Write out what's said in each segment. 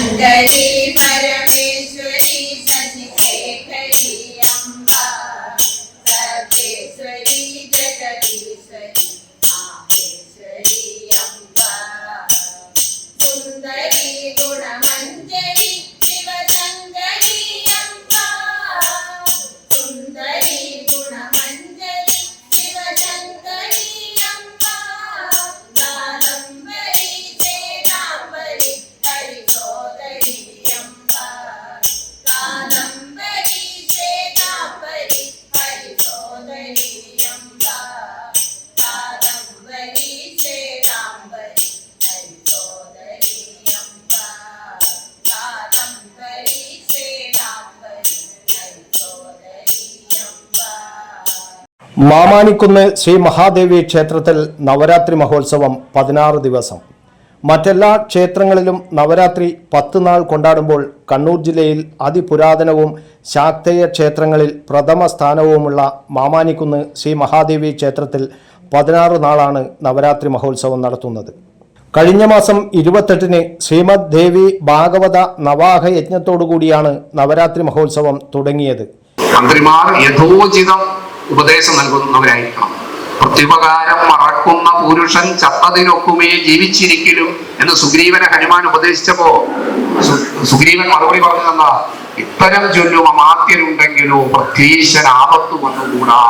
सुंदरी परमेश्वरी सचखेखरी अम्बा सर्वेश्वरी जगदीश्वरी माहेश्वरी अम्बा सुंदरी गुणमा മാമാനിക്കുന്ന് ശ്രീ മഹാദേവി ക്ഷേത്രത്തിൽ നവരാത്രി മഹോത്സവം പതിനാറ് ദിവസം. മറ്റെല്ലാ ക്ഷേത്രങ്ങളിലും നവരാത്രി പത്ത് നാൾ കൊണ്ടാടുമ്പോൾ കണ്ണൂർ ജില്ലയിൽ അതിപുരാതനവും ശാക്തേയ ക്ഷേത്രങ്ങളിൽ പ്രഥമ സ്ഥാനവുമുള്ള മാമാനിക്കുന്ന് ശ്രീ മഹാദേവി ക്ഷേത്രത്തിൽ പതിനാറ് നാളാണ് നവരാത്രി മഹോത്സവം നടത്തുന്നത്. കഴിഞ്ഞ മാസം ഇരുപത്തെട്ടിന് ശ്രീമദ് ദേവി ഭാഗവത നവാഹ യജ്ഞത്തോടുകൂടിയാണ് നവരാത്രി മഹോത്സവം തുടങ്ങിയത്. മന്ത്രിമാർ യഥോചിതം ഉപദേശം നൽകുന്നവരായിരിക്കണം. പ്രത്യുപകാരം മറക്കുന്ന പുരുഷൻ ചത്തതിനൊക്കുമേ ജീവിച്ചിരിക്കലും എന്ന് സുഗ്രീവനെ ഹനുമാൻ ഉപദേശിച്ചപ്പോ സുഗ്രീവൻ മറുപടി പറഞ്ഞതെന്താ? ഇത്തരം ചൊല്ലും അമാത്യരുണ്ടെങ്കിലോ പ്രത്യീശൻ ആപത്തു വന്നുകൂടാ.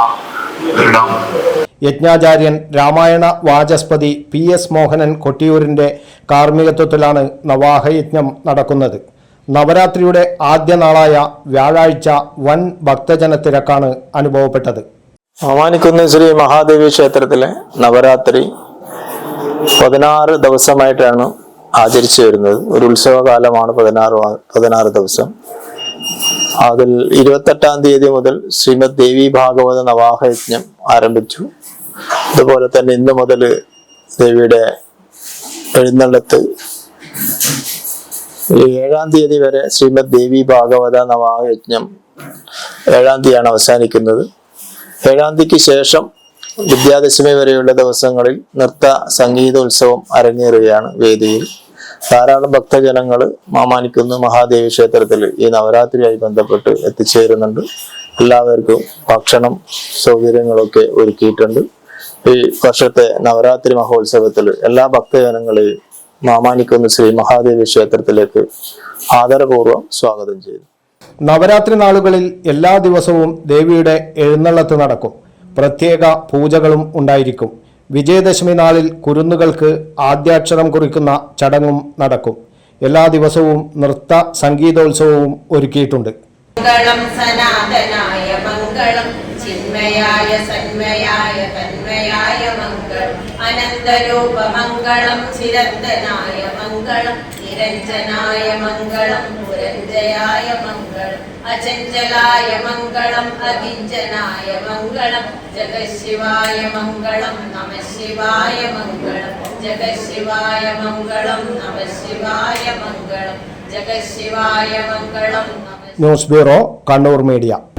യജ്ഞാചാര്യൻ രാമായണ വാചസ്പതി പി എസ് മോഹനൻ കൊട്ടിയൂരിന്റെ കാർമ്മികത്വത്തിലാണ് നവാഹയജ്ഞം നടക്കുന്നത്. നവരാത്രിയുടെ ആദ്യ നാളായ വ്യാഴാഴ്ച വൻ ഭക്തജന തിരക്കാണ് അനുഭവപ്പെട്ടത്. ഭവാനിക്കുന്ന് ശ്രീ മഹാദേവി ക്ഷേത്രത്തിലെ നവരാത്രി പതിനാറ് ദിവസമായിട്ടാണ് ആചരിച്ചു വരുന്നത്. ഒരു ഉത്സവകാലമാണ് പതിനാറ് പതിനാറ് ദിവസം. അതിൽ ഇരുപത്തെട്ടാം തീയതി മുതൽ ശ്രീമദ് ദേവി ഭാഗവത നവാഹയജ്ഞം ആരംഭിച്ചു. അതുപോലെ തന്നെ ഇന്ന് മുതൽ ദേവിയുടെ എഴുന്നള്ളത്ത് ഏഴാം തീയതി വരെ ശ്രീമദ് ദേവി ഭാഗവത നവായജ്ഞം ഏഴാം തീയതിയാണ് അവസാനിക്കുന്നത്. ഏഴാം തീയതിക്ക് ശേഷം വിദ്യാദശമി വരെയുള്ള ദിവസങ്ങളിൽ നൃത്ത സംഗീതോത്സവം അരങ്ങേറുകയാണ് വേദിയിൽ. ധാരാളം ഭക്തജനങ്ങൾ മാമാനിക്കുന്ന് മഹാദേവി ക്ഷേത്രത്തിൽ ഈ നവരാത്രിയായി ബന്ധപ്പെട്ട് എത്തിച്ചേരുന്നുണ്ട്. എല്ലാവർക്കും ഭക്ഷണം സൗകര്യങ്ങളൊക്കെ ഒരുക്കിയിട്ടുണ്ട്. ഈ വർഷത്തെ നവരാത്രി മഹോത്സവത്തിൽ എല്ലാ ഭക്തജനങ്ങളെയും മാമാനിക്കുന്ന് ശ്രീ മഹാദേവി ക്ഷേത്രത്തിലേക്ക് ആദരപൂർവം സ്വാഗതം ചെയ്തു നവരാത്രി നാളുകളിൽ എല്ലാ ദിവസവും ദേവിയുടെ എഴുന്നള്ളത്ത് നടക്കും. പ്രത്യേക പൂജകളും ഉണ്ടായിരിക്കും. വിജയദശമി നാളിൽ കുരുന്നുകൾക്ക് ആദ്യാക്ഷരം കുറിക്കുന്ന ചടങ്ങും നടക്കും. എല്ലാ ദിവസവും നൃത്ത സംഗീതോത്സവവും ഒരുക്കിയിട്ടുണ്ട്. മംഗളം സനാതനായ മംഗളം. ചിന്മയായ സന്മയായ തന്മയായ മംഗളം അനന്തരൂപ മംഗളം ചിരന്തനായ മംഗളം. നിരഞ്ജനായ മംഗളം പുരഞ്ജയായ മംഗളം. അചഞ്ചലായ മംഗളം അകിഞ്ചനായ മംഗളം. ജഗശിവായ മംഗളം നമ ശിവായ മംഗളം. ജഗശിവായ മംഗളം നമ ശിവായ മംഗളം. ജഗശിവായ മംഗളം ന്യൂസ് ബ്യൂറോ കണ്ണൂർ മീഡിയ.